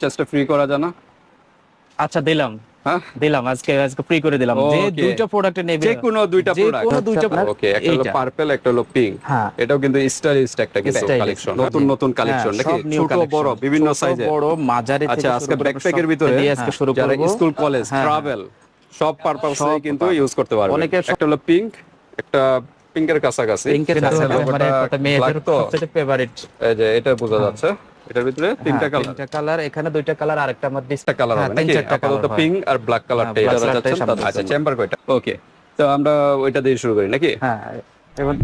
চেষ্টা ফ্রি করা যায় না? আচ্ছা দিলাম। হ্যাঁ? দিলাম আজকে আজকে ফ্রি করে দিলাম। যে. দুইটা প্রোডাক্ট নেবে যে কোনো দুইটা যে প্রোডাক্ট কোনো দুইটা ওকে একটা হলো পার্পল একটা হলো পিঙ্ক হ্যাঁ। এটাও কিন্তু স্টাইলিস্ট একটা কিন্তু কালেকশন হ্যাঁ। নতুন নতুন কালেকশন হ্যাঁ, নাকি? ছোট বড় বিভিন্ন ছোট, সাইজে বড় মাঝারি থেকে আচ্ছা আজকে ব্যাকপ্যাকের ভিতরে আজকে শুরু যারা করব। স্কুল কলেজ হ্যাঁ, ট্রাভেল সব পারপাসে কিন্তু ইউজ করতে পারবে। অনেকে একটা হলো পিঙ্ক একটা পিঙ্কের কাছাকাছি। পিঙ্কের আচ্ছা, কাছে মানে একটা মেয়েদের সবচেয়ে ফেভারিট এই যে এটা বোঝা যাচ্ছে। এটার ভিতরে তিনটা কালার তিনটা কালার এখানে দুইটা কালার আরেকটা আমার একটা কালার হবে নাকি? আপাতত পিঙ্ক আর ব্ল্যাক কালারটা সামনে তাদের- আচ্ছা চেম্বার কয়টা? ওকে তো আমরা ওইটা দিয়ে শুরু করি নাকি? হ্যাঁ এবং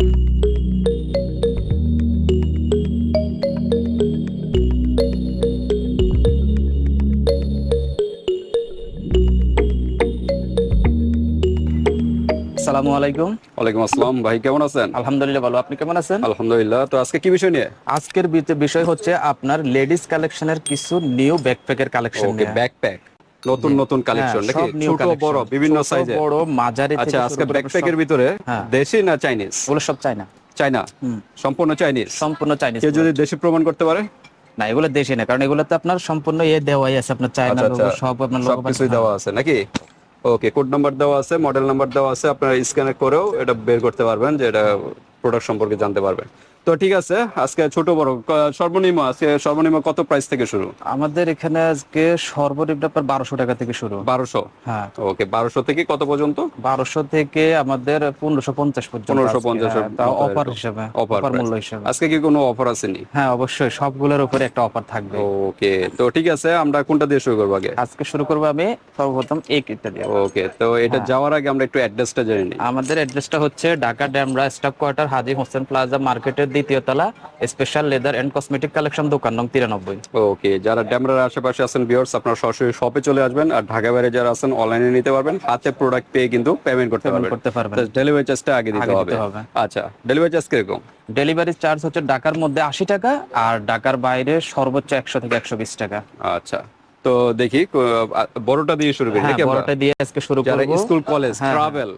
আসসালামু আলাইকুম। ওয়ালাইকুম আসসালাম। ভাই কেমন আছেন? আলহামদুলিল্লাহ ভালো। আপনি কেমন আছেন? আলহামদুলিল্লাহ। তো আজকে কি বিষয় নিয়ে? আজকের বিষয় হচ্ছে আপনার লেডিস কালেকশনের কিছু নিউ ব্যাকপ্যাকের কালেকশন ওকে ব্যাকপ্যাক। নতুন নতুন কালেকশন নাকি? ছোট বড় বিভিন্ন সাইজে বড় মাঝারি আচ্ছা আজকে ব্যাকপ্যাকের ভিতরে হ্যাঁ। দেশি না চাইনিজ ওগুলো সব চাই না চাইনা সম্পূর্ণ চাইনিজ সম্পূর্ণ চাইনিজ কেউ যদি দেশি প্রমাণ করতে পারে? না এগুলো দেশি না কারণ এগুলোতে আপনার সম্পূর্ণ ইয়ে দেওয়াই আছে আপনার চায়না আচ্ছা আচ্ছা। সব আপনার দেওয়া আছে নাকি? ওকে কোড নাম্বার দেওয়া আছে মডেল নাম্বার দেওয়া আছে, আপনারা স্ক্যানে করেও এটা বের করতে পারবেন যে এটা প্রোডাক্ট সম্পর্কে জানতে পারবেন। তো ঠিক আছে আজকে ছোট বড় সর্বনিম্ন আজকে সর্বনিম্ন কত প্রাইস থেকে শুরু? আমাদের এখানে আজকে সর্বনিম্ন আপনার বারোশো টাকা থেকে শুরু। বারোশো? হ্যাঁ। ওকে বারোশো থেকে কত পর্যন্ত? বারোশো থেকে আমাদের পনেরোশো পঞ্চাশ পর্যন্ত 1550 আজকে, তাও মতো অফার হিসেবে অফার মূল্য হিসেবে। আজকে কি কোনো অফার আসেনি? হ্যাঁ অবশ্যই সবগুলোর উপরে একটা অফার থাকবে। ওকে তো ঠিক আছে আমরা কোনটা দিয়ে শুরু করব আগে? আজকে শুরু করব আমি সর্বপ্রথম এই কিটটা দিয়ে। ওকে তো এটা হ্যাঁ। যাওয়ার আগে আমরা একটু অ্যাড্রেসটা জেনে নিই। আমাদের অ্যাড্রেসটা হচ্ছে Dhaka Demra staff quarter Haji Hossain plaza মার্কেটের দ্বিতীয় তলা special leather and cosmetic collection দোকান নং তিরানব্বই। ওকে যারা ড্যামরার আশেপাশে আছেন ভিউয়ার্স আপনারা সরাসরি শপে চলে আসবেন আর ঢাকা বাইরে যারা আছেন অনলাইনে নিতে পারবেন। হাতে প্রোডাক্ট পেয়ে কিন্তু পেমেন্ট করতে পারবেন। করতে পারবেন। ডেলিভারি চার্জটা আগে দিতে হবে। আচ্ছা ডেলিভারি চার্জ কীরকম? ডেলিভারি চার্জ হচ্ছে ঢাকার মধ্যে আশি টাকা আর ঢাকার বাইরে সর্বোচ্চ একশো থেকে একশো বিশ টাকা। আচ্ছা তো দেখি বড়টা দিয়ে শুরু করি হ্যাঁ? বড়টা দিয়ে আজকে শুরু যারা স্কুল কলেজ হ্যাঁ, ট্রাভেল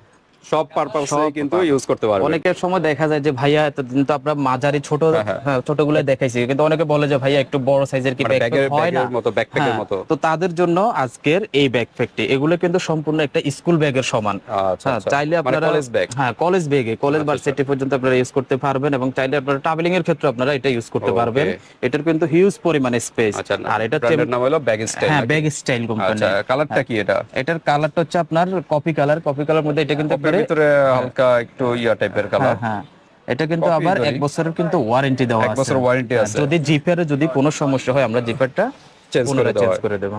সব পারপাসে সব কিন্তু ইউজ করতে পারবেন অনেকের সময় দেখা যায় যে ভাইয়া এতদিন তো আমরা মাঝারি ছোট হ্যাঁ, হ্যাঁ। হ্যাঁ ছোটগুলো দেখাইছি। কিন্তু অনেকে বলে যে ভাইয়া একটু বড় সাইজের কি মানে ব্যাকপ্যাক ব্যাগের হয় না? মতো ব্যাকপ্যাকের হ্যাঁ, মতো। তো তাদের জন্য আজকের এই ব্যাকপ্যাকটি এগুলো কিন্তু সম্পূর্ণ একটা স্কুল ব্যাগের সমান। আচ্ছা হ্যাঁ, আচ্ছা। চাইলে মানে আপনারা কলেজ ব্যাগ হ্যাঁ কলেজ ব্যাগে কলেজ ভার্সিটি পর্যন্ত আপনারা ইউজ করতে পারবেন এবং চাইলে আপনারা ট্রাভেলিং এর ক্ষেত্রে আপনারা এটা ইউজ করতে পারবেন। এটার কিন্তু হিউজ পরিমাণে স্পেস আচ্ছা আর এটা নাম হলো ব্যাগ স্টাইল হ্যাঁ ব্যাগ স্টাইল কোম্পানি আচ্ছা কালারটা কি এটা? এটার কালারটা হচ্ছে আপনার কপি কালার কপি কালার মধ্যে এটা কিন্তু ভিতরে হালকা একটু ইয়া টাইপের কালার হ্যাঁ হ্যাঁ। এটা কিন্তু আবার এক বছরের কিন্তু ওয়ারেন্টি দেওয়া এক বছর ওয়ারেন্টি হ্যাঁ, আছে। যদি জিপের যদি কোনো সমস্যা হয় আমরা জিপারটা চেঞ্জ করে চেঞ্জ করে দেব।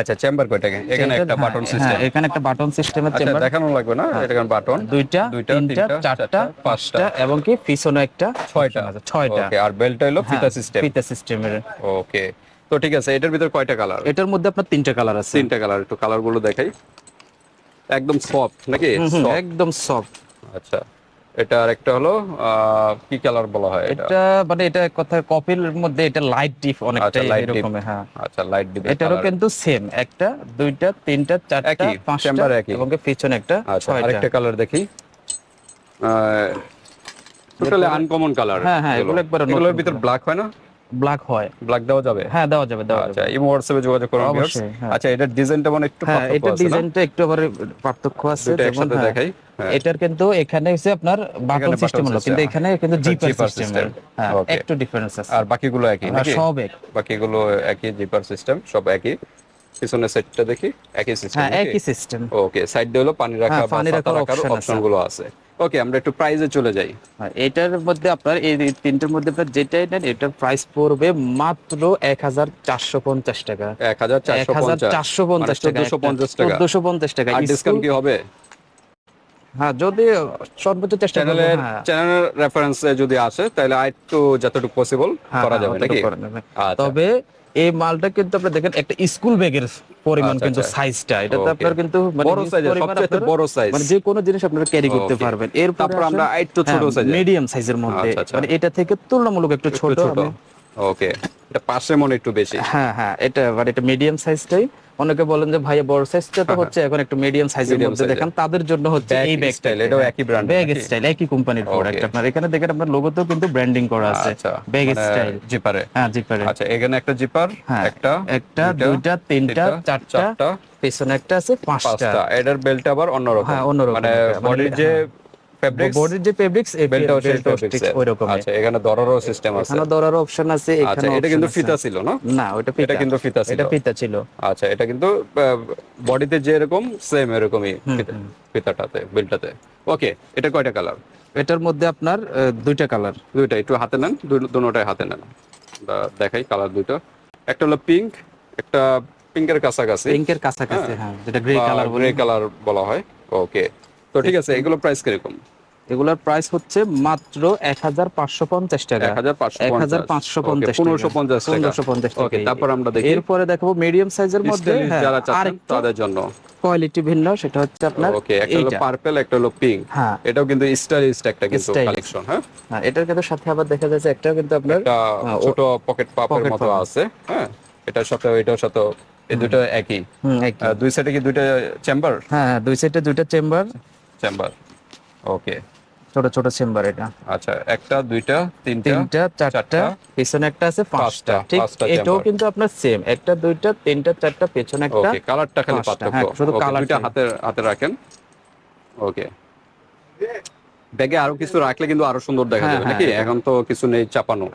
আচ্ছা চেম্বার কয়টাকে এখানে? একটা হ্যাঁ, বাটন হ্যাঁ, সিস্টেম এখানে একটা বাটন সিস্টেমের চেম্বার দেখানো লাগবে না? এটা কেন বাটন দুইটা দুইটা, তিনটা চারটা পাঁচটা। এবং কি পিছনে একটা ছয়টা। আছে, ছয়টা। ওকে আর বেলটা হলো ফিতা হ্যাঁ, সিস্টেম ফিতা সিস্টেমের ওকে তো ঠিক আছে এটার ভিতর কয়টা কালার এটার মধ্যে আপনার তিনটা কালার আছে। তিনটা কালার একটু কালারগুলো দেখাই। একদম সফট নাকি। একদম সফট আচ্ছা এটা আর একটা হলো কি কালার বলা হয় এটা? মানে এটা কথা কপির মধ্যে এটা লাইট ডিপ লাইট এরকম হ্যাঁ। আচ্ছা লাইট দিবে এটারও কিন্তু সেম একটা দুইটা তিনটা চারটা পাঁচটা। এবং পিছনে একটা আচ্ছা ছয়টা। আরেকটা কালার দেখি। টোটালি আনকমন কালার হ্যাঁ, হ্যাঁ, এগুলো। একবারে এগুলোর ভিতর ব্ল্যাক হয় না? ব্ল্যাক হয়। ব্ল্যাক দেওয়া যাবে? হ্যাঁ দেওয়া যাবে দেওয়া আচ্ছা ইমো হোয়াটসঅ্যাপে যোগাযোগ করুন। হ্যাঁ। আচ্ছা এটার ডিজাইনটা মানে একটু হ্যাঁ পার্থক্য এটা? ডিজাইনটা একটু আবার পার্থক্য আছে যেমন হ্যাঁ, দেখাই হ্যাঁ। এটার কিন্তু এখানে হচ্ছে আপনার বাটন সিস্টেম হলো কিন্তু এখানে কিন্তু জিপার সিস্টেম হ্যাঁ একটু ডিফারেন্স আছে। আর বাকিগুলো একই নাকি? সব এক। বাকিগুলো একই জিপার সিস্টেম সব একই। পিছনের সেটটা দেখি একই সিস্টেম হ্যাঁ একই সিস্টেম ওকে সাইড দিয়ে হলো পানি রাখা পানি রাখার option আছে। ওকে আমরা একটু প্রাইজে চলে যাই। এটার মধ্যে আপনার এই তিনটার মধ্যে আপনার যেটাই নেন এটার প্রাইস পড়বে মাত্র এক হাজার চারশো পঞ্চাশ টাকা। এক হাজার চারশো পঞ্চাশ। চারশো পঞ্চাশ টাকা চোদ্দশো পঞ্চাশ টাকা। চোদ্দশো পঞ্চাশ টাকা। ডিসকাউন্ট কি হবে? হ্যাঁ যদি সর্বোচ্চ চেষ্টা করব চ্যানেলের রেফারেন্সে যদি আসে তাহলে যতটুকু পসিবল হ্যাঁ, করা হ্যাঁ, যাবে নাকি করে। আচ্ছা তবে এই মালটা কিন্তু আপনি দেখেন একটা স্কুল ব্যাগের পরিমাণ আচ্ছা, কিন্তু আচ্ছা। সাইজটা এটাতে Okay. আপনার কিন্তু মানে বড় পরিমাণ সবচেয়ে বড় সাইজ মানে যে কোনো জিনিস আপনারা ক্যারি করতে পারবেন এরপর আমরা একটু ছোট সাইজের মিডিয়াম সাইজের মধ্যে আচ্ছা, আচ্ছা। মানে এটা থেকে তুলনামূলক একটু ছোট ছোট। ওকে এটা পাশে মনে একটু বেশি। হ্যাঁ হ্যাঁ এটা মানে এটা মিডিয়াম সাইজটাই অনেকে বলেন যে ভাইয়া বড় সাইজটা তো হচ্ছে এখন একটু মিডিয়াম সাইজের হ্যাঁ, মধ্যে দেখান তাদের জন্য হচ্ছে এই ব্যাগ style, এটাও একই brand ব্যাগ স্টাইল একই কোম্পানির প্রোডাক্ট. আপনার। এখানে দেখেন আপনার লোগোতেও কিন্তু ব্র্যান্ডিং করা আছে ব্যাগ স্টাইল জিপারে হ্যাঁ জিপারে আচ্ছা এখানে একটা জিপার হ্যাঁ, একটা একটা দুইটা তিনটা চারটা পেছনে একটা আছে পাঁচটা। এটার বেল্ট আবার অন্যরকম। হ্যাঁ, অন্যরকম মানে একটা, মানে বডির যে ফেব্রিক্স বডির যে ফেব্রিক্স এই বেল্টটাও সেই বেল্টটাও fabrics ঠিক এর। আচ্ছা এখানে দরারও সিস্টেম আছে। এখানে ধরার অপশন আছে আচ্ছা এটা কিন্তু ফিতা ছিল না? না ওটা এটা কিন্তু ফিতা ছিল। এটা ফিতা ছিল। আচ্ছা এটা কিন্তু বডিতে যে এরকম সেম এরকমই ফিতাটাতে বেল্টটাতে ওকে এটা কয়টা কালার এটার মধ্যে আপনার দুইটা কালার দুইটা একটু হাতে নেন দুটোটাই হাতে নেন। দেখাই কালার দুটো। একটা হলো পিঙ্ক একটা পিঙ্কের কাছাকাছি। পিঙ্কের কাছাকাছি হ্যাঁ। যেটা গ্রে কালার গ্রে কালার বলা। হয়। ওকে তো ঠিক আছে এগুলো প্রাইস কীরকম? এগুলোর প্রাইস হচ্ছে মাত্র এক হাজার পাঁচশো পঞ্চাশ টাকা। এক হাজার পাঁচশো পঞ্চাশ পনেরোশো পঞ্চাশ পনেরোশো পঞ্চাশ ওকে তারপর আমরা দেখি। এরপরে দেখাবো মিডিয়াম সাইজের মধ্যে হ্যাঁ, যারা তাদের জন্য। কোয়ালিটি ভিন্ন সেটা হচ্ছে আপনার ওকে একটা হলো পার্পল একটা হলো পিঙ্ক হ্যাঁ। এটাও কিন্তু স্টাইলিস্ট একটা কিন্তু কালেকশন হ্যাঁ? হ্যাঁ এটার কিন্তু সাথে আবার দেখা যাচ্ছে একটাও কিন্তু আপনার ছোট পকেট পাপের মতো আছে হ্যাঁ? এটার সাথে এটার সাথে এই দুটো একই। দুই সাইডে কি দুইটা চেম্বার হ্যাঁ হ্যাঁ, দুই সাইডে দুইটা চেম্বার চেম্বার। ওকে। ছোট ছোট চেম্বার এটা। আচ্ছা একটা দুইটা তিনটা তিনটা চারটা পেছনে একটা আছে পাঁচটা। ঠিক এটাও কিন্তু আপনার সেম একটা দুইটা তিনটা চারটা পেছনে একটা ওকে কালারটা খালি পার্থক্য। হ্যাঁ, শুধু দুইটা হাতে হাতে রাখেন। ওকে। ব্যাগে আরও কিছু রাখলে কিন্তু আরও সুন্দর দেখা হ্যাঁ, যাবে হ্যাঁ, নাকি? এখন তো কিছু নেই চাপানো।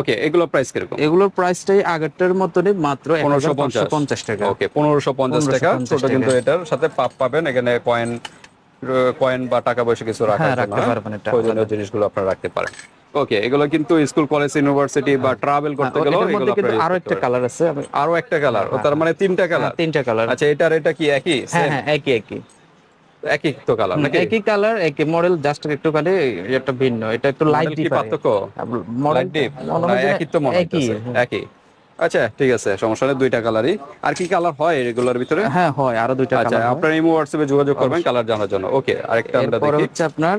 ওকে এগুলো প্রাইস কীরকম? এগুলোর প্রাইসটাই আগেরটার মতনই মাত্র পনেরোশো পনেরোশো পঞ্চাশ। টাকা ওকে পনেরোশো পঞ্চাশ টাকা। ছোট কিন্তু এটার সাথে পাপ পাবেন। এখানে কয়েন কয়েন বা টাকা পয়সা কিছু হ্যাঁ, রাখতে হ্যাঁ? পারবেন প্রয়োজনীয় জিনিসগুলো আপনারা রাখতে পারেন। ওকে এগুলো কিন্তু স্কুল কলেজ ইউনিভার্সিটি বা ট্রাভেল করতে হ্যাঁ, গেলেও এটার এগুলো কিন্তু আরও একটা কালার আছে আরও একটা কালার তার মানে তিনটা কালার তিনটা কালার আচ্ছা এটার এটা কি একই? হ্যাঁ একই একই। একই তো কালার নাকি? একই কালার একই মডেল জাস্ট একটা ভিন্ন এটা একটু লাইট ডিপ পার্থক্য? মডেল ডিপ একই তো মনে একই। আচ্ছা ঠিক আছে সমস্যা নেই দুইটা কালারই আর কি কালার হয় এগুলোর ভিতরে? হ্যাঁ হয় আরও দুইটা আচ্ছা আপনারা এই হোয়াটসঅ্যাপে যোগাযোগ করবেন কালার জানার জন্য। ওকে আরেকটা আমরা দেখি। হচ্ছে আপনার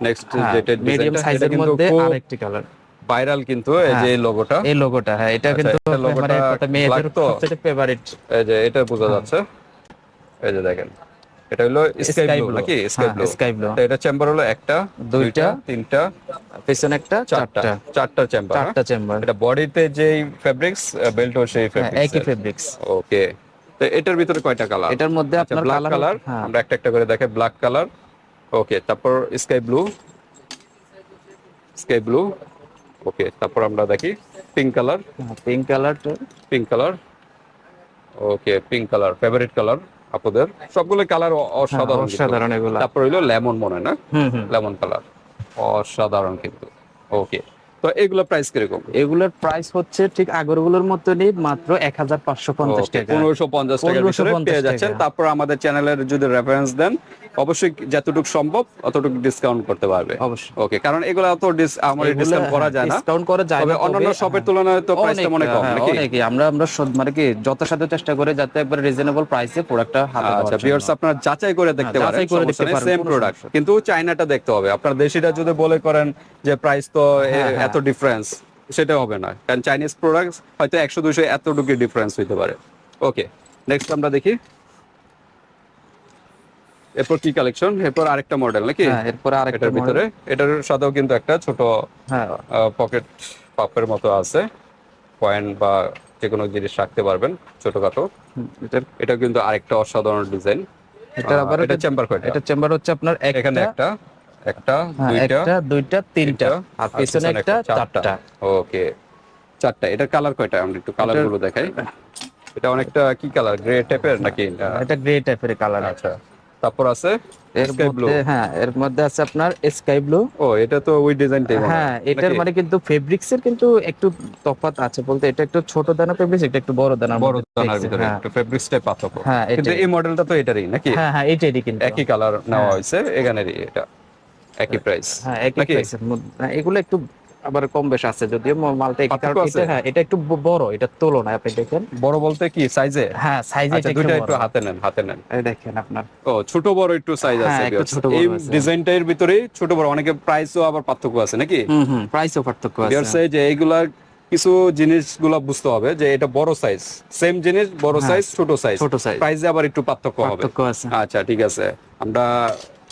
নেক্সট হ্যাঁ, যেটা মিডিয়াম সাইজের মধ্যে আরেকটি কালার ভাইরাল কিন্তু এই যে লোগোটা এই লোগোটা হ্যাঁ এটা আচ্ছা, কিন্তু logoটা মানে মেয়েদের সবচেয়ে ফেভারিট এই যে এটা বোঝা যাচ্ছে। এই যে দেখেন। এটা হলো স্কাই ব্লু নাকি? স্কাই হ্যাঁ, ব্লু sky blue। এটা চেম্বার হলো একটা দুইটা, তিনটা পেছনে একটা চারটা। চারটা। চেম্বার চারটা চেম্বার এটা বডিতে যেই ফেব্রিক্স বেল্টও সেই হ্যাঁ, একই ফেব্রিক্স ফেব্রিক্স ওকে তো এটার ভিতরে কয়টা কালার এটার মধ্যে আচ্ছা আপনার ব্ল্যাক কালার কালার হ্যাঁ। আমরা একটা একটা করে দেখে ব্ল্যাক কালার ওকে তারপর sky blue sky blue okay তারপর আমরা দেখি পিঙ্ক কালার পিঙ্ক কালারটা pink colour okay pink colour favourite colour আপনাদের? সবগুলো কালার অসাধারণ অসাধারণ এগুলো। তারপর হইল লেমন মনে হয় না লেমন কালার অসাধারণ কিন্তু। ওকে তো এগুলোর প্রাইস কীরকম? এগুলোর প্রাইস হচ্ছে ঠিক আগরগুলোর মতনই মাত্র এক হাজার পাঁচশো পঞ্চাশ টাকা। পনেরোশো পঞ্চাশ টাকা পেয়ে যাচ্ছেন। তারপর আমাদের চ্যানেলের যদি রেফারেন্স দেন অবশ্যই যতটুকু সম্ভব অতটুকু ডিসকাউন্ট করতে পারবে। অবশ্যই। ওকে কারণ এগুলো অত ডিস আমাদের ডিসকাউন্ট করা যায় না। ডিসকাউন্ট করা যায় তবে অন্যান্য শপের তুলনায় তো প্রাইসটা মনে কম হ্যাঁ, নাকি? অনেকই। আমরা আমরা মানে কি যথাসাধ্য চেষ্টা করে যাতে একবার রিজনেবল প্রাইসে প্রোডাক্টটা হাতে আচ্ছা ভিউয়ার্স আপনারা যাচাই করে দেখতে হ্যাঁ, পারেন যাচাই করে দেখতে পারেন, সেম প্রোডাক্ট কিন্তু চাইনাটা দেখতে হবে। আপনার দেশিটা যদি বলে করেন যে প্রাইস তো হ্যাঁ, হ্যাঁ। এত ডিফারেন্স সেটা হবে না। কারণ চাইনিজ প্রোডাক্ট হয়তো একশো দুশো এতটুকু ডিফারেন্স হইতে পারে। ওকে নেক্সট আমরা দেখি। এরপর কি কালেকশন এরপর আরেকটা মডেল নাকি? এরপর এরপরে আরেকটা ভিতরে? এটার সাথেও কিন্তু একটা ছোট হ্যাঁ। পকেট পাপের মতো আছে। কয়েন বা যে কোনো জিনিস রাখতে পারবেন ছোটখাটো। এটা কিন্তু আরেকটা অসাধারণ ডিজাইন এটার আবার এটা চেম্বার কয়টা এটা চেম্বার হচ্ছে আপনার এখানে একটা একটা হ্যাঁ, দুইটা একটা দুইটা তিনটা আর পিছনে একটা চারটা। ওকে। চারটা এটার কালার কয়টা? আমরা একটু কালারগুলো দেখাই। এটা অনেকটা কি কালার গ্রে টাইপের নাকি? এটা? এটা গ্রে টাইপের কালার আচ্ছা। তারপর আছে স্কাই ব্লু হ্যাঁ এর মধ্যে আছে আপনার স্কাই ব্লু ও এটা তো ওই ডিজাইনটাই হ্যাঁ। এটার মানে কিন্তু ফেব্রিক্স এর কিন্তু একটু তফাৎ আছে বলতে এটা একটু ছোট দানা ফেব্রিক্স এটা একটু বড় দানা বড় দানার ভিতরে হ্যাঁ। একটু ফেব্রিক্সটাই পার্থক্য। হ্যাঁ, কিন্তু এই মডেলটা তো এটারই নাকি? হ্যাঁ হ্যাঁ এটাই কিন্তু। একই কালার নেওয়া হয়েছে এখানেরই এটা। একই প্রাইস হ্যাঁ একই প্রাইসের মধ্যে। হ্যাঁ, এগুলো একটু আবার কম বেশ আছে যদিও মালটা হ্যাঁ এটা একটু বড় এটা তুলনায় আপনি দেখেন। বড় বলতে কি সাইজে হ্যাঁ সাইজে আচ্ছা দুইটা একটু হাতে নেন হাতে নেন। এই দেখেন আপনার। ও ছোট বড় একটু সাইজ হ্যাঁ, আছে বড় এই ডিজাইনটার ভিতরে ছোট বড় অনেকে প্রাইসও আবার পার্থক্য আছে নাকি? হুম হুম প্রাইসও পার্থক্য আছে। এইগুলা কিছু জিনিসগুলো বুঝতে হবে যে এটা বড় সাইজ সেম জিনিস বড় হ্যাঁ, সাইজ ছোট সাইজ ছোট size। প্রাইসে আবার একটু পার্থক্য হবে। আচ্ছা ঠিক আছে। আমরা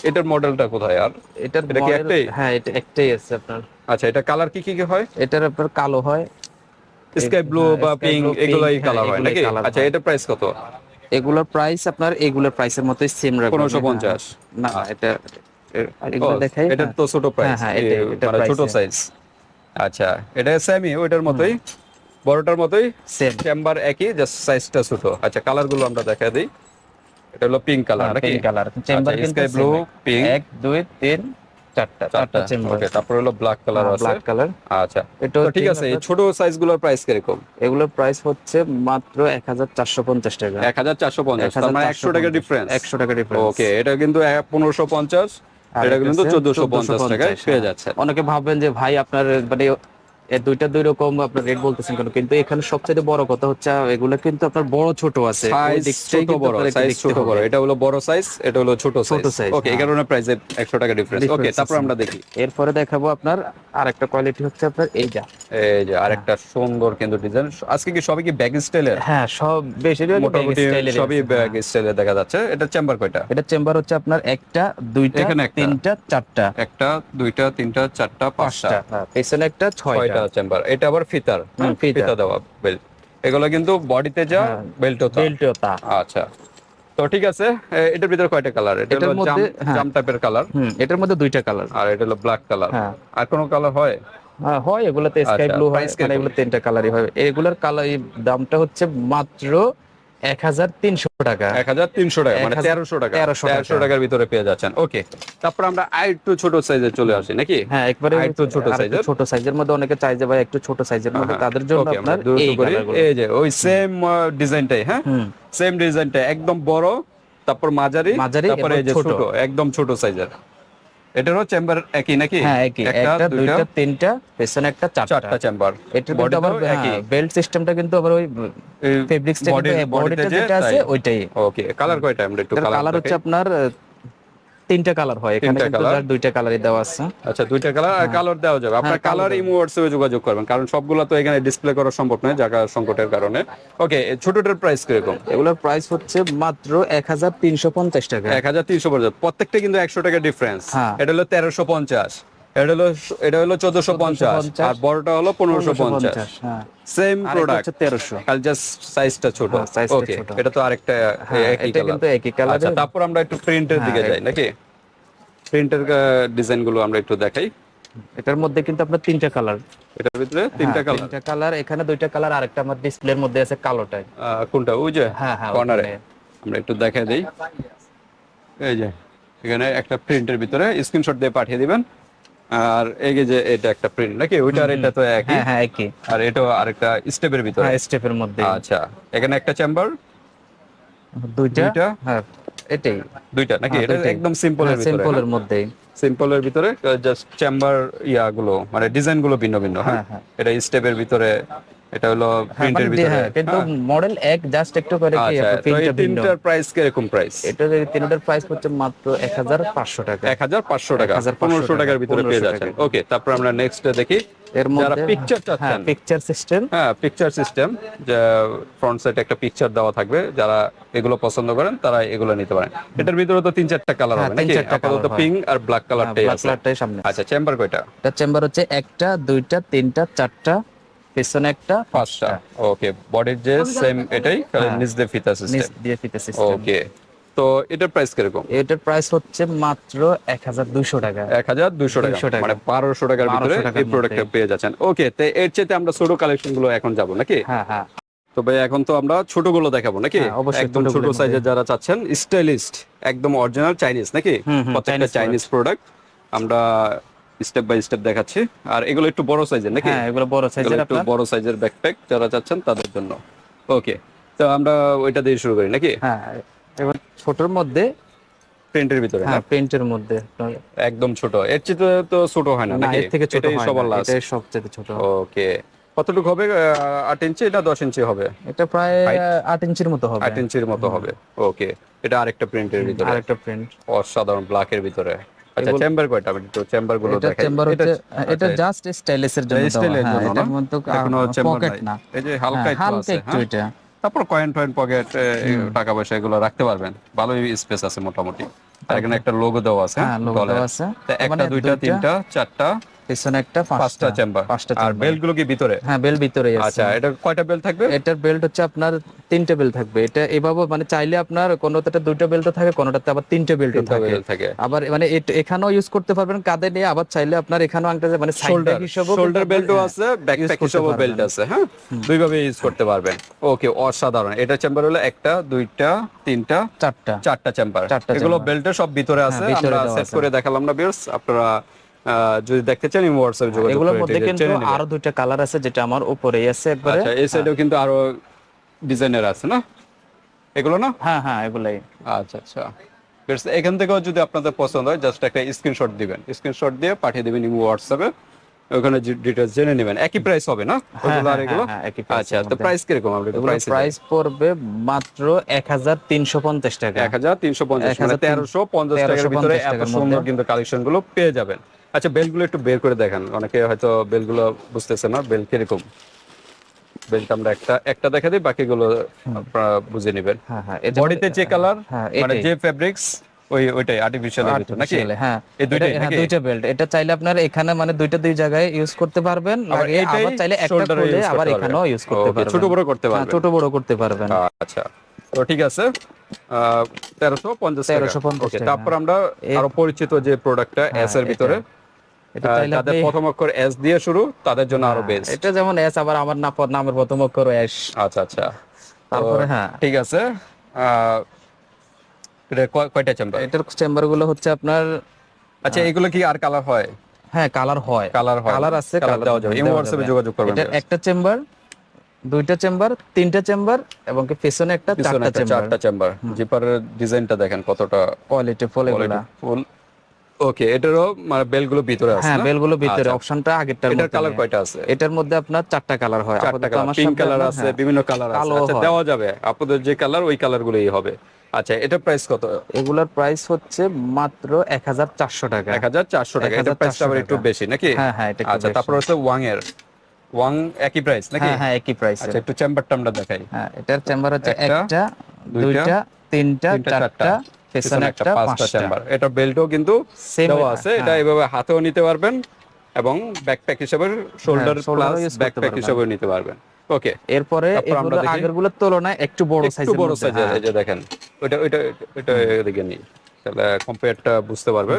এটার মডেলটা কোথায় আর? এটার এটা কি একটাই? হ্যাঁ এটা একটাই আছে আপনার। আচ্ছা এটা কালার কি কি কি হয়? এটার আপনার কালো হয়। স্কাই ব্লু হ্যাঁ, বা sky পিঙ্ক এগুলাই কালার হ্যাঁ, হয় নাকি? আচ্ছা এটা প্রাইস কত? এগুলোর প্রাইস আপনার এগুলোর প্রাইসের মতোই সেম রাখবেন 1550 না এটা এগুলো দেখাই এটা তো ছোট প্রাইস হ্যাঁ, এটা ছোট সাইজ আচ্ছা এটা সেমি ওইটার মতোই? বড়টার মতোই? সেম চেম্বার একই জাস্ট সাইজটা ছোট। আচ্ছা কালারগুলো আমরা দেখা দিই। এটা হলো পিঙ্ক কালার নাকি? পিঙ্ক কালার চেম্বার কিন্তু blue, pink, এক দুই তিন। চারটা চারটা। চারটা চেম্বার ওকে তারপর হলো ব্ল্যাক কালার আছে। ব্ল্যাক কালার আচ্ছা এটা ঠিক আছে এই ছোট সাইজগুলোর প্রাইস কীরকম? এগুলোর প্রাইস হচ্ছে মাত্র এক হাজার চারশো পঞ্চাশ টাকা। তার মানে টাকা ডিফারেন্স একশো টাকা ডিফারেন্স ওকে এটা কিন্তু পনেরোশো পঞ্চাশ আর এটা এটা কিন্তু চোদ্দশো পঞ্চাশ 1450 টাকায় পেয়ে হ্যাঁ। যাচ্ছে অনেকে ভাববেন যে ভাই আপনার মানে দুইটা দুই রকম আপনার রেট বলতেছেন কেন? কিন্তু এখানে সবচেয়ে বড় কথা হচ্ছে এগুলো কিন্তু আপনার বড় ছোট আছে। ছোট বড় সাইজ ছোট বড়। এটা হলো বড় সাইজ এটা হলো ছোট ছোট সাইজ ওকে এই হ্যাঁ। কারণে প্রাইসে একশো টাকা ডিফারেন্স ওকে তারপর আমরা দেখি। এরপরে দেখাবো আপনার আরেকটা কোয়ালিটি হচ্ছে আপনার এইটা এই যে আরেকটা সুন্দর কিন্তু ডিজাইন আজকে কি সবই কি ব্যাগ স্টাইলের হ্যাঁ সব বেশিরভাগ মোটামুটি সবই ব্যাগ স্টাইলে দেখা যাচ্ছে। এটা চেম্বার কয়টা? এটা চেম্বার হচ্ছে আপনার একটা দুইটা তিনটা চারটা। একটা দুইটা তিনটা চারটা পাঁচটা। হ্যাঁ, পেছনে একটা ছয়টা। চেম্বার এটা আবার ফিতার ফিতা। ফিতা দেওয়া বেল্ট এগুলো কিন্তু বডিতে যা হ্যাঁ, বেল্টও বেল্টও তা। আচ্ছা। তো ঠিক আছে এটার ভিতরে কয়টা কালার এটা হলো জাম হ্যাঁ। টাইপের কালার এটার মধ্যে দুইটা কালার আর এটা হলো ব্ল্যাক কালার হ্যাঁ। আর কোনো কালার হয়? হ্যাঁ হয় এগুলোতে স্কাই আচ্ছা, ব্লু হয় এগুলো তিনটা কালারই হয়। এগুলোর কালার দামটা হচ্ছে মাত্র এক হাজার তিনশো টাকা। এক হাজার তিনশো টাকা মানে 1000 তেরোশো টাকা। 1300 তেরোশো টাকার ভিতরে পেয়ে যাচ্ছেন। ওকে তারপর আমরা আর একটু ছোট সাইজে চলে আসি নাকি? হ্যাঁ একবারে একটু ছোট ছোট সাইজের মধ্যে অনেকে চাই যে ভাই একটু ছোট সাইজের মধ্যে তাদের জন্য আপনার এই যে ওই সেম ডিজাইনটাই হ্যাঁ? সেম ডিজাইনটা একদম বড় তারপর মাঝারি মাঝারি তারপরে এই যে ছোট। ছোট একদম ছোট সাইজের এটারও চেম্বার একই নাকি? হ্যাঁ একই। একটা দুইটা? তিনটা পেছনে একটা চারটা। চেম্বার এটা কিন্তু আবার বেল্ট সিস্টেমটা কিন্তু আবার ওই ফেব্রিক্সটা বডিটা যেটা আছে ওইটাই। ওকে কালার কয়টা? আমরা একটু কালার হচ্ছে আপনার তিনটা কালার হয়। এখানে কিন্তু? যার দুইটা কালারই দেওয়া আছে। আচ্ছা দুইটা কালার আর কালার দেওয়া যাবে। আপনার হ্যাঁ, কালার ইমো হোয়াটসঅ্যাপে যোগাযোগ করবেন কারণ সবগুলো তো এখানে ডিসপ্লে করা সম্ভব নয় জায়গা সংকটের কারণে। ওকে ছোটটার প্রাইস কীরকম? এগুলোর প্রাইস হচ্ছে মাত্র এক হাজার তিনশো পঞ্চাশ টাকা। এক হাজার তিনশো পর্যন্ত প্রত্যেকটা কিন্তু একশো টাকা ডিফারেন্স হ্যাঁ। এটা হলো তেরোশো পঞ্চাশ এটা হলো এটা হলো চোদ্দশো পঞ্চাশ 1450 আর বড়টা হলো পনেরোশো পঞ্চাশ। হ্যাঁ। সেম প্রোডাক্ট হচ্ছে তেরোশো। খালি জাস্ট সাইজটা ছোট। হ্যাঁ, size টা ওকে ছোট। এটা তো আরেকটা হ্যাঁ, একই কালার কিন্তু একই কালার আচ্ছা তারপর আমরা একটু প্রিন্টের দিকে হ্যাঁ, যাই নাকি? প্রিন্টের ডিজাইনগুলো আমরা একটু দেখাই। এটার মধ্যে কিন্তু আপনার তিনটা কালার এটার ভিতরে তিনটা কালার তিনটা কালার এখানে দুইটা কালার আরেকটা আমার ডিসপ্লের মধ্যে আছে কালোটাই কোনটা? ওই যে হ্যাঁ হ্যাঁ কর্নারে আমরা একটু দেখাই দেই। এই যে এখানে একটা প্রিন্টের ভিতরে স্ক্রিনশট দিয়ে পাঠিয়ে দিবেন। আর এই যে এটা একটা প্রিন্ট নাকি? ওইটা আর এটা তো একই? হ্যাঁ হ্যাঁ একই। আর এটাও আরেকটা স্টেপের ভিতরে? হ্যাঁ স্টেপের মধ্যে আচ্ছা এখানে একটা চেম্বার দুইটা? দুইটা? হ্যাঁ এটাই। দুইটা নাকি? হ্যাঁ, এটা। একদম সিম্পলের ভিতরে সিম্পলের মধ্যেই। সিম্পলের ভিতরে জাস্ট চেম্বার ইয়া গুলো মানে ডিজাইনগুলো ভিন্ন ভিন্ন হ্যাঁ? হ্যাঁ, হ্যাঁ। এটা স্টেপের ভিতরে এটা হলো হ্যাঁ, প্রিন্টের মানে ভিতরে। হ্যাঁ, কিন্তু মডেল এক জাস্ট একটু করে কি আচ্ছা প্রিন্টটা ভিন্ন তিনটার প্রাইস কীরকম প্রাইস এটা তিনটার প্রাইস হচ্ছে মাত্র এক হাজার পাঁচশো টাকা। এক হাজার পাঁচশো টাকা। 1500 টাকার ভিতরে পেয়ে যাচ্ছেন। ওকে তারপর আমরা নেক্সট দেখি। এর যারা মধ্যে পিকচার হ্যাঁ চাচ্ছেন। পিকচার সিস্টেম হ্যাঁ পিকচার সিস্টেম যে ফ্রন্ট সাইড একটা পিকচার দেওয়া থাকবে। যারা এগুলো পছন্দ করেন তারা এগুলো নিতে পারেন। এটার ভিতরে তো তিন চারটা কালার হ্যাঁ, হবে নাকি? আপাতত পিঙ্ক আর ব্ল্যাক কালারটাই ব্ল্যাক আছে। কালারটাই সামনে। আচ্ছা চেম্বার কয়টা? এটা চেম্বার হচ্ছে একটা দুইটা তিনটা চারটা। পেছনে একটা পাঁচটা। ওকে বডির যে সেম এটাই হ্যাঁ। নিচ দিয়ে ফিতা নিচ সিস্টেম দিয়ে ফিতে সিস্টেম ওকে তো এটার প্রাইস কীরকম? এটার প্রাইস হচ্ছে মাত্র এক হাজার দুইশো টাকা। এক হাজার দুইশো টাকা। মানে বারোশো টাকার ভিতরে এই প্রোডাক্টটা পেয়ে যাচ্ছেন। ওকে তো এর চেয়ে আমরা ছোট কালেকশনগুলো এখন যাব নাকি? হ্যাঁ হ্যাঁ। তো ভাই এখন তো আমরা ছোটগুলো দেখাবো নাকি? হ্যাঁ, অবশ্যই একদম ছোট সাইজের যারা চাচ্ছেন স্টাইলিস্ট একদম অরিজিনাল চাইনিজ নাকি? প্রত্যেকটা চাইনিজ প্রোডাক্ট আমরা স্টেপ বাই স্টেপ দেখাচ্ছি। আর এগুলো একটু বড় সাইজের নাকি? হ্যাঁ এগুলো বড় সাইজের একটু বড় সাইজের ব্যাকপ্যাক যারা চাচ্ছেন তাদের জন্য। ওকে তো আমরা ওইটা দিয়ে শুরু করি নাকি? হ্যাঁ এবার ছোটর মধ্যে প্রিন্টের ভিতরে হ্যাঁ? প্রিন্টের মধ্যে। একদম ছোট। এর চেয়ে তো- ছোট হয় না নাকি? এর থেকে ছোট হয় সবার লাস্ট এটাই সবচেয়ে ছোট। ওকে কতটুকু হবে? আট ইঞ্চি এটা দশ ইঞ্চি হবে? এটা প্রায়? আট ইঞ্চির মতো হবে। আট ইঞ্চির মতো হবে। ওকে এটা আরেকটা প্রিন্টের ভিতরে। আরেকটা প্রিন্ট অসাধারণ ব্ল্যাকের ভিতরে। আচ্ছা চেম্বার কয়টা? আমি চেম্বারগুলো এটা চেম্বার হচ্ছে এটা জাস্ট স্টাইলিশের জন্য স্টাইলের জন্য এটার মধ্যে কোনো পকেট না। এই যে হালকা হ্যাঁ, একটু আছে হ্যাঁ? এটা। তারপর কয়েন টয়েন পকেট টাকা পয়সা এগুলো রাখতে পারবেন। ভালোই স্পেস আছে মোটামুটি। আর এখানে একটা লোগো দেওয়া আছে হ্যাঁ, logo দেওয়া আছে। একটা মানে দুইটা, তিনটা চারটা পিছনে একটা পাঁচটা চেম্বার পাঁচটা আর বেল্টগুলো কি ভিতরে? হ্যাঁ আছে। আচ্ছা এটা কয়টা বেল্ট থাকবে? এটার বেল্ট হচ্ছে আপনার তিনটে বেল্ট থাকবে। এটা এভাবে মানে চাইলে আপনার কোনোটাতে দুইটা বেল্ট থাকে কোনোটাতে আবার তিনটে বেল্ট থাকে। আবার মানে এখানেও ইউজ করতে পারবেন কাঁধে নিয়ে আবার চাইলে আপনার এখানেও আংটা মানে শোল্ডার হিসেবেও শোল্ডার বেল্টও আছে ব্যাকপ্যাক পারবেন। বেল্ট আছে হ্যাঁ? দুইভাবে ইউজ করতে পারবেন। ওকে অসাধারণ। এটা চেম্বার হলো একটা দুইটা তিনটা চারটা। চারটা চেম্বার চারটা এগুলো। বেল্টের সব ভিতরে আছে হ্যাঁ, আমরা সেট করে দেখালাম না ভিউয়ার্স আপনারা যদি দেখতে চান ইমো হোয়াটসঅ্যাপে যোগাযোগ এগুলোর মধ্যে কিন্তু আরও দুইটা কালার আছে যেটা আমার উপরেই আছে একবারে। আচ্ছা এই সাইডেও কিন্তু আরও ডিজাইনের আছে না? এগুলো না? হ্যাঁ হ্যাঁ এগুলাই। আচ্ছা আচ্ছা। এখান থেকেও যদি আপনাদের পছন্দ হয় জাস্ট একটা স্ক্রিনশট দিবেন। স্ক্রিনশট দিয়ে পাঠিয়ে দিবেন ইমো হোয়াটসঅ্যাপে ওখানে ডিটেলস জেনে নেবেন। একই প্রাইস হবে না? ওগুলো আর হ্যাঁ, এগুলো? হ্যাঁ, একই price আচ্ছা তো প্রাইস কীরকম? আপনি এগুলো প্রাইস প্রাইস পড়বে মাত্র এক হাজার তিনশো পঞ্চাশ টাকা। এক হাজার তিনশো পঞ্চাশ মানে 1350 তেরোশো পঞ্চাশ টাকার ভিতরে এত সুন্দর কিন্তু কালেকশনগুলো পেয়ে যাবেন। আচ্ছা বেল্টগুলো একটু বের করে দেখেন। অনেকে হয়তো বেল্টগুলো বুঝতেছে না বেল কীরকম? বেলটা আমরা একটা একটা দেখা দিই বাকিগুলো আপনারা বুঝে নেবেন। হ্যাঁ হ্যাঁ এটা বডিতে যে কালার হ্যাঁ, মানে যে ফেব্রিক্স ওই ওইটাই আর্টিফিশিয়াল ভিতর নাকি? হ্যাঁ। এই দুইটাই এটা- হ্যাঁ, দুইটা বেল্ট এটা চাইলে আপনার এখানে মানে দুইটা দুই জায়গায় ইউজ করতে পারবেন। লাগিয়ে আবার চাইলে একটা খুলে আবার এখানেও ইউজ করতে পারবেন ছোট বড় করতে হ্যাঁ, পারবেন। ছোট বড় করতে পারবেন। আচ্ছা তো ঠিক আছে। তেরোশো পঞ্চাশ 1350 ওকে টাকা। তারপর আমরা আরও পরিচিত যে প্রোডাক্টটা এস এর ভিতরে এটা আপনি- প্রথম অক্ষর এস দিয়ে শুরু তাদের জন্য আরও বেস্ট এটা যেমন এস আবার আমার না নামের প্রথম অক্ষর এস আচ্ছা আচ্ছা। তারপরে হ্যাঁ। ঠিক আছে। এটা কয়টা চেম্বার এটার চেম্বারগুলো হচ্ছে আপনার আচ্ছা এগুলো কি আর কালার হয়? হ্যাঁ কালার হয়। কালার হয়। কালার আছে কালার দেওয়া যাবে। ইমো হোয়াটসঅ্যাপে যোগাযোগ করবেন এটার একটা চেম্বার দুইটা চেম্বার তিনটা চেম্বার এবং কি পেছনে একটা চারটা চেম্বার চারটা চেম্বার জিপারের ডিজাইনটা দেখেন কতটা কোয়ালিটি ফুল এগুলা। ফুল ওকে এটারও মানে বেলগুলো ভিতরে আছে হ্যাঁ বেলগুলো ভিতরে আচ্ছা। অপশনটা আগেরটার মধ্যে কালার কয়টা আছে? এটার মধ্যে আপনার চারটা কালার হয়। চারটা কালার পিঙ্ক কালার আছে হ্যাঁ, বিভিন্ন কালার আছে। আচ্ছা দেওয়া যাবে। আপনাদের যে কালার ওই কালার গুলোই হবে। আচ্ছা এটা প্রাইস কত? এগুলার প্রাইস হচ্ছে মাত্র এক হাজার চারশো টাকা। এক হাজার চারশো টাকা। এটা প্রাইসটা আবার একটু বেশি নাকি? হ্যাঁ, হ্যাঁ, এটা আচ্ছা তারপর হচ্ছে ওয়াং এর ওয়াং একই প্রাইস নাকি? হ্যাঁ হ্যাঁ একই প্রাইস আচ্ছা একটু চেম্বারটা আমরা দেখাই। হ্যাঁ এটার চেম্বার হচ্ছে একটা, দুইটা, তিনটা, চারটা পেছনে একটা পাঁচটা চেম্বার এটা বেল্টও কিন্তু দেওয়া আছে। এটা হ্যাঁ। এভাবে হাতেও নিতে পারবেন এবং ব্যাকপ্যাক হিসেবে শোল্ডার প্লাস ব্যাকপ্যাক হিসেবে নিতে পারবেন। ওকে এরপরে তারপর এগুলো আগেরগুলোর তুলনায় একটু বড় সাইজের বড় সাইজের হ্যাঁ। এই যে দেখেন। ওইটা ওইটা ওইটা এদিকে নেই। তাহলে কম্পেয়ারটা বুঝতে পারবে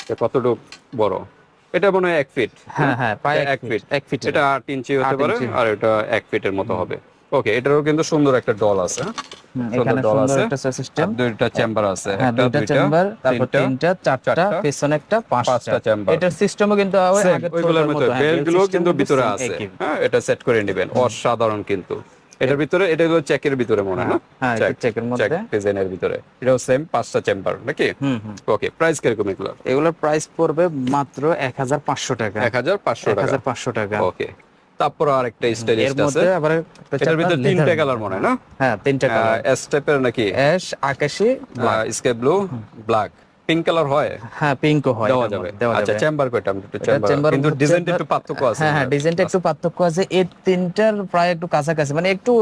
যে কতটুকু বড়। এটা মনে হয় এক ফিট হ্যাঁ হ্যাঁ প্রায় এক ফিট এক ফিট এটা আট ইঞ্চি হতে পারে আর এটা এক ফিটের মতো হবে। ওকে এটারও কিন্তু সুন্দর একটা ডল আছে। হ্যাঁ? এখানে সুন্দর একটা সিস্টেম দুইটা চেম্বার আছে। হ্যাঁ একটা দুইটা চেম্বার তারপর তিনটা চারটা পেছনে একটা পাঁচটা। chamber। এটার সিস্টেমও কিন্তু ওইগুলোর মতো। মতো, হ্যাঁ, কিন্তু ভিতরে আছে। হ্যাঁ এটা সেট করে নেবেন। অসাধারণ কিন্তু। এটার ভিতরে এটা হলো চেকের ভিতরে মনে হয় হ্যাঁ, এর মধ্যে। ডিজাইনের ভিতরে। এটাও সেম পাঁচটা চেম্বার নাকি? ওকে প্রাইস কীরকম এগুলো এগুলোর প্রাইস পড়বে মাত্র এক হাজার পাঁচশো টাকা। এক হাজার পাঁচশো টাকা হাজার পাঁচশো টাকা। ওকে তারপর আর একটা এর আছে। আবার এটার ভিতরে তিনটা কালার মনে হয় না? হ্যাঁ তিনটা কালার এস টাইপের নাকি? অ্যাশ আকাশি sky blue black pink colour হয়? হ্যাঁ পিঙ্কও হয় দেওয়া যাবে। আচ্ছা চেম্বার কয়টা? একটু চেম্বার কিন্তু ডিজাইনটা একটু পার্থক্য আছে হ্যাঁ হ্যাঁ ডিজাইনটা একটু পার্থক্য আছে। এই তিনটার প্রায় একটু কাছাকাছি মানে একটু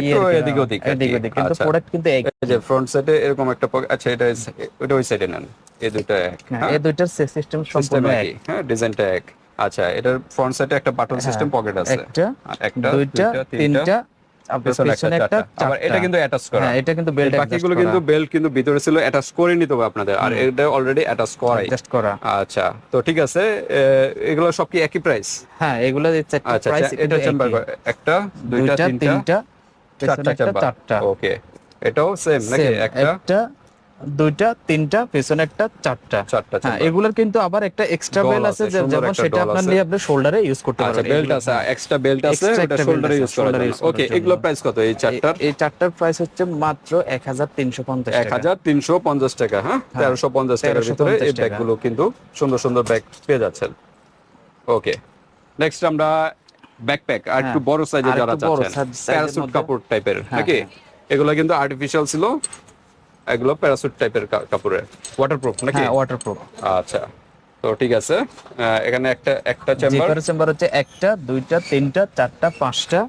একটু ইয়ে আর কি, এদিক ওদিক এদিক ওদিক কিন্তু আচ্ছা। প্রোডাক্ট কিন্তু এক এই যে ফ্রন্ট সাইডে এরকম একটা আচ্ছা এটা ওই সাইডে নেন। এই দুটো এক হ্যাঁ, এই দুইটার সিস্টেম সিস্টেম সম্পূর্ণ এক। হ্যাঁ ডিজাইনটা এক। আচ্ছা এটার ফ্রন্ট সাইডে একটা বাটন সিস্টেম পকেট আছে। একটা একটা দুইটা তিনটা একটা একটা আবার এটা কিন্তু অ্যাটাচ করা। হ্যাঁ এটা কিন্তু বেল্ট বাকিগুলো কিন্তু বেল্ট কিন্তু ভিতরে ছিল অ্যাটাচ করে নিতে হবে আপনাদের। আর এটা অলরেডি অ্যাটাচ করাই। করা। আচ্ছা তো ঠিক আছে এ, এগুলো সব কি একই প্রাইস হ্যাঁ এগুলো আচ্ছা এটা চেম্বার একটা দুইটা তিনটা চারটা চারটা। ওকে এটাও সেম নাকি? একটা দুইটা তিনটা পেছনে একটা চারটা। চারটা হ্যাঁ এগুলোর কিন্তু আবার একটা এক্সট্রা বেল আছে যেমন সেটা আপনার নিয়ে আপনি শোল্ডারে ইউজ করতে আচ্ছা বেল্ট আছে এক্সট্রা বেল্ট আছে Extra এটা শোল্ডারে ইউজ ওকে এগুলো প্রাইস কত এই চারটার? এই চারটার প্রাইস হচ্ছে মাত্র এক হাজার তিনশো পঞ্চাশ এক হাজার তিনশো পঞ্চাশ টাকা হ্যাঁ? তেরোশো পঞ্চাশ টাকার ভিতরে এই টাকা। ব্যাগগুলো কিন্তু সুন্দর সুন্দর ব্যাগ পেয়ে যাচ্ছেন। ওকে নেক্সট আমরা ব্যাকপ্যাক আর একটু বড় সাইজে হ্যাঁ। যারা চাচ্ছেন প্যারাসুট কাপড় টাইপের হ্যাঁ, নাকি? এগুলো কিন্তু আর্টিফিশিয়াল ছিল এগুলো প্যারাসুট টাইপের কাপড়ের। ওয়াটারপ্রুফ নাকি? হ্যাঁ ওয়াটারপ্রুফ আচ্ছা তো ঠিক আছে। এখানে একটা একটা চেম্বার চেম্বার হচ্ছে একটা দুইটা তিনটা চারটা পাঁচটা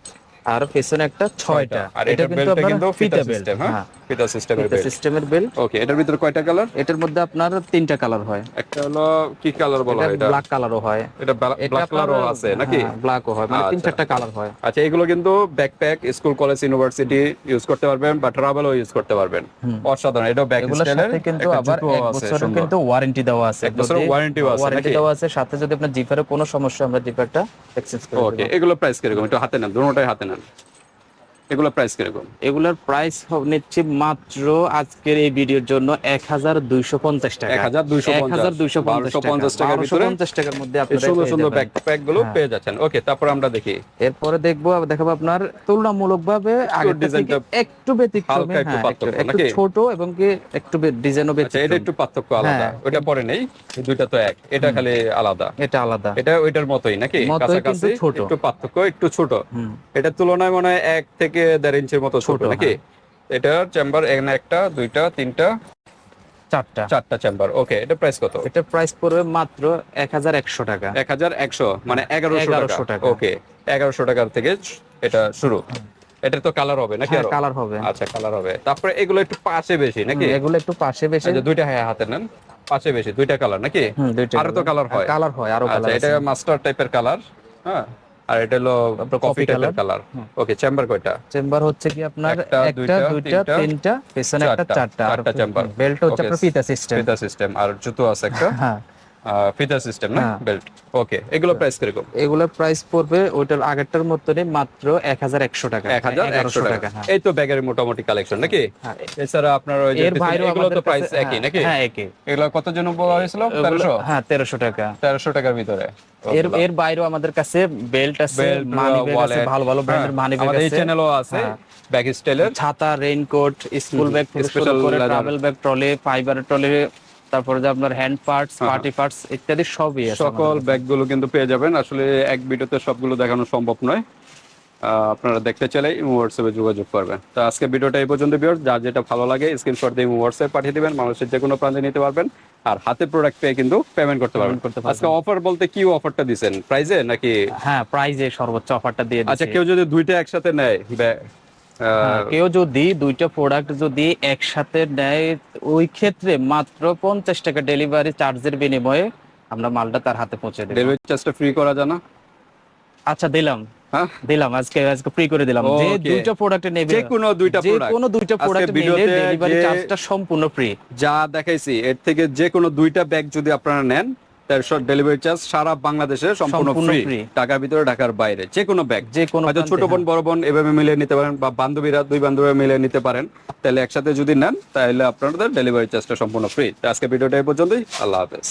আর পেছনে একটা ছয়টা। আর এটা কিন্তু ফিতা ফিতা সিস্টেম হ্যাঁ। ফিতা সিস্টেমের বেল্ট সিস্টেমের বেল্ট ওকে এটার ভিতরে কয়টা কালার এটার মধ্যে আপনার তিনটা কালার হয়। একটা হলো কি কালার বলা হয় এটা? ব্ল্যাক কালারও হয়। এটা ব্ল্যাক কালারও আছে নাকি? ব্ল্যাকও হয়। মানে তিন আচ্ছা। চারটা কালার হয়। আচ্ছা এগুলো কিন্তু backpack school college university use করতে পারবেন বা ট্রাভেলও ইউজ করতে পারবেন। অসাধারণ এটা ব্যাক স্টাইলের কিন্তু আবার এক বছরের কিন্তু ওয়ারেন্টি দেওয়া আছে। এক বছরের যদি- আছে warranty দেওয়া আছে সাথে যদি আপনার জিপারে কোনো সমস্যা আমরা জিপারটা এক্সচেঞ্জ করে ওকে এগুলো প্রাইস কীরকম? একটু হাতে নেন দুটোটাই হাতে নেন। এগুলো প্রাইস কীরকম? এগুলোর প্রাইস নিচ্ছি মাত্র আজকের এই ভিডিওর জন্য এক হাজার দুইশো পঞ্চাশ টাকা। এক হাজার দুইশো পঞ্চাশ। টাকার ভিতরে পঞ্চাশ টাকার মধ্যে এই সুন্দর সুন্দর যাবেন। ব্যাকপ্যাকগুলো পেয়ে যাচ্ছেন। ওকে তারপর আমরা দেখি। এরপরে দেখব দেখাবো আপনার তুলনামূলক ভাবে একটু ব্যতিক্রমী। একটু পার্থক্য, একটু- একটু নাকি? ছোট এবং কি একটু ডিজাইনও আচ্ছা এটা একটু পার্থক্য আলাদা। হ্যাঁ। ওটা পরে নেই দুইটা তো এক। এটা খালি আলাদা। এটা আলাদা। এটা ওইটার মতোই নাকি? কাছাকাছি একটু পার্থক্য একটু ছোট। এটার তুলনায় মনে হয় এক থেকে দেড় ইঞ্চির মতো ছোট হ্যাঁ। নাকি এটার চেম্বার এখানে একটা দুইটা তিনটা? চারটা। চারটা চেম্বার ওকে এটা প্রাইস কত? এটা প্রাইস পড়বে মাত্র এক হাজার একশো টাকা। এক হাজার একশো মানে এগারোশো টাকা। ওকে এগারোশো টাকার থেকে এটা শুরু। এটা তো কালার হবে নাকি হ্যাঁ কালার হবে। আচ্ছা কালার হবে। তারপরে এগুলো একটু পাশে বেশি নাকি? এগুলো একটু পাশে বেশি। দুইটা হ্যাঁ হাতে নেন। পাশে বেশি দুইটা কালার নাকি? আরও তো কালার হয়। কালার হয় আরও আচ্ছা এটা মাস্টার টাইপের কালার হ্যাঁ। আর এটা হলো আপনার কফি টাইপের কালার ওকে চেম্বার কয়টা? চেম্বার হচ্ছে কি আপনার একটা, দুইটা, তিনটা, পেছনে একটা চারটা, চারটা। চেম্বার বেল্ট হচ্ছে আপনার ফিতা সিস্টেম ফিতা সিস্টেম আর জুতো আছে একটা? হ্যাঁ। ফিতা সিস্টেম না? হ্যাঁ। বেল্ট ওকে এগুলো প্রাইস কীরকম? এগুলোর প্রাইস পড়বে ওইটার আগেরটার মতনই মাত্র এক হাজার একশো টাকা। এক হাজার একশো টাকা। হ্যাঁ। এই তো ব্যাগের মোটামুটি কালেকশন নাকি? হ্যাঁ। এছাড়া আপনার ওই এর এগুলো তো প্রাইস একই হ্যাঁ, নাকি? হ্যাঁ একই। এগুলো কত জন বলা হয়েছিল? ওগুলো- তেরোশো? হ্যাঁ তেরোশো টাকা। তেরোশো টাকার ভিতরে। এর এর বাইরেও আমাদের কাছে বেল্ট আছে মানি ব্যাগ আছে ভালো ভালো ব্র্যান্ডের হ্যাঁ, মানি ব্যাগ এই আছে। চ্যানেলও আছে হ্যাঁ। ব্যাগ স্টাইলের ছাতা রেইনকোট স্কুল ব্যাগ special করে travel bag trolley fibre trolley তারপরে যে আপনার হ্যান্ড পার্টস পার্টি পার্টস ইত্যাদি সবই আছে সকল ব্যাগগুলো কিন্তু পেয়ে যাবেন। আসলে এক ভিডিওতে সবগুলো দেখানো সম্ভব নয়। আপনারা দেখতে চাইলে ইমো হোয়াটসঅ্যাপে যোগাযোগ করবেন। তো আজকে ভিডিওটা এই পর্যন্ত বিয়ার যার যেটা ভালো লাগে স্ক্রিনশট দিয়ে ইমো হোয়াটসঅ্যাপ পাঠিয়ে দিবেন। মানুষের যে কোনো প্রান্তে নিতে পারবেন। আর হাতে প্রোডাক্ট পেয়ে কিন্তু পেমেন্ট করতে পারবেন। করতে আজকে অফার বলতে কি অফারটা দিবেন প্রাইজে নাকি? হ্যাঁ প্রাইজে সর্বোচ্চ অফারটা দিয়ে আচ্ছা কেউ যদি দুইটা একসাথে নেয় কেউ যদি দুইটা প্রোডাক্ট যদি একসাথে নেয় ওই ক্ষেত্রে মাত্র পঞ্চাশ টাকা ডেলিভারি চার্জের বিনিময়ে আমরা মালটা তার হাতে পৌঁছে দেব। ডেলিভারি চার্জটা ফ্রি করা জানা আচ্ছা দিলাম। হ্যাঁ? দিলাম আজকে আজকে ফ্রি করে দিলাম। যে দুইটা প্রোডাক্ট নেবে যে কোনো দুইটা যে কোনো দুইটা প্রোডাক্ট নিলে ডেলিভারি চার্জটা সম্পূর্ণ ফ্রি যা দেখাইছি এর থেকে যে কোনো দুইটা ব্যাগ যদি আপনারা নেন ডেলিভারি চার্জ সারা বাংলাদেশে সম্পূর্ণ ফ্রি। ঢাকার ভিতরে ঢাকার বাইরে। যে কোনো ব্যাগ যে কোনো হয়তো ছোট বোন বড় বোন এভাবে মিলে নিতে পারেন বা বান্ধবীরা দুই বান্ধবীরা মিলে নিতে পারেন। তাহলে একসাথে যদি নেন তাহলে আপনাদের ডেলিভারি চার্জটা সম্পূর্ণ ফ্রি আজকে ভিডিওটা এই পর্যন্তই। আল্লাহ হাফেজ।